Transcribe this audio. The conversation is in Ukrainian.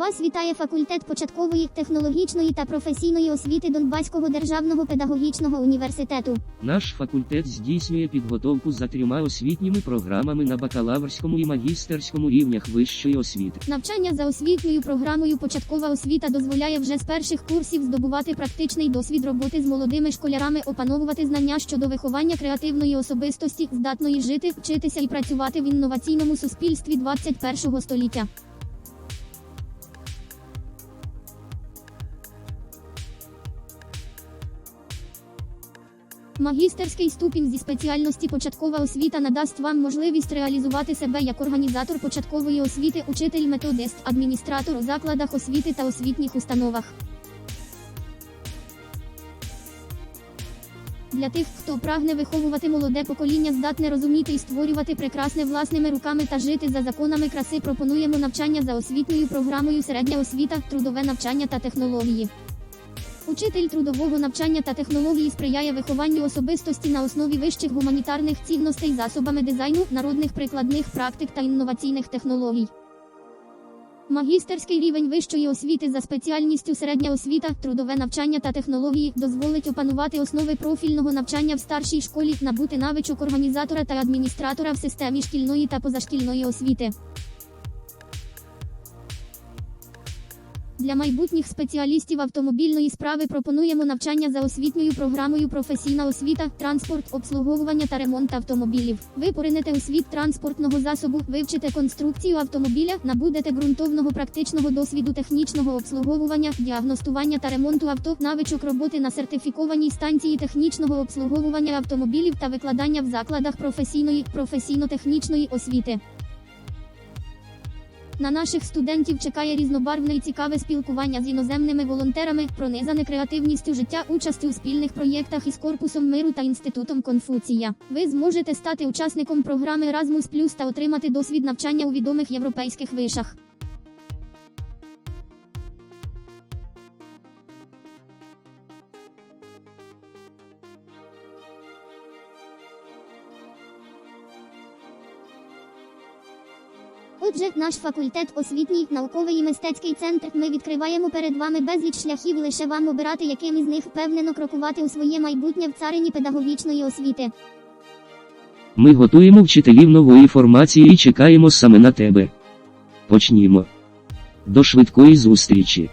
Вас вітає факультет початкової, технологічної та професійної освіти Донбаського державного педагогічного університету. Наш факультет здійснює підготовку за трьома освітніми програмами на бакалаврському і магістерському рівнях вищої освіти. Навчання за освітньою програмою Початкова освіта дозволяє вже з перших курсів здобувати практичний досвід роботи з молодими школярами, опановувати знання щодо виховання креативної особистості, здатної жити, вчитися і працювати в інноваційному суспільстві 21 століття. Магістерський ступінь зі спеціальності початкова освіта надасть вам можливість реалізувати себе як організатор початкової освіти, учитель, методист, адміністратор у закладах освіти та освітніх установах. Для тих, хто прагне виховувати молоде покоління, здатне розуміти і створювати прекрасне власними руками та жити за законами краси, пропонуємо навчання за освітньою програмою середня освіта, трудове навчання та технології. Учитель трудового навчання та технології сприяє вихованню особистості на основі вищих гуманітарних цінностей засобами дизайну, народних прикладних практик та інноваційних технологій. Магістерський рівень вищої освіти за спеціальністю середня освіта, трудове навчання та технології дозволить опанувати основи профільного навчання в старшій школі, набути навичок організатора та адміністратора в системі шкільної та позашкільної освіти. Для майбутніх спеціалістів автомобільної справи пропонуємо навчання за освітньою програмою професійна освіта, транспорт, обслуговування та ремонт автомобілів. Ви поринете у транспортного засобу, вивчите конструкцію автомобіля, набудете ґрунтовного практичного досвіду технічного обслуговування, діагностування та ремонту авто, навичок роботи на сертифікованій станції технічного обслуговування автомобілів та викладання в закладах професійної, професійно-технічної освіти. На наших студентів чекає різнобарвне і цікаве спілкування з іноземними волонтерами, пронизане креативністю життя, участю у спільних проєктах із корпусом миру та інститутом Конфуція. Ви зможете стати учасником програми Erasmus та отримати досвід навчання у відомих європейських вишах. Отже, наш факультет освітній, науковий і мистецький центр. Ми відкриваємо перед вами безліч шляхів, лише вам обирати, яким із них впевнено крокувати у своє майбутнє в царині педагогічної освіти. Ми готуємо вчителів нової формації і чекаємо саме на тебе. Почнімо. До швидкої зустрічі.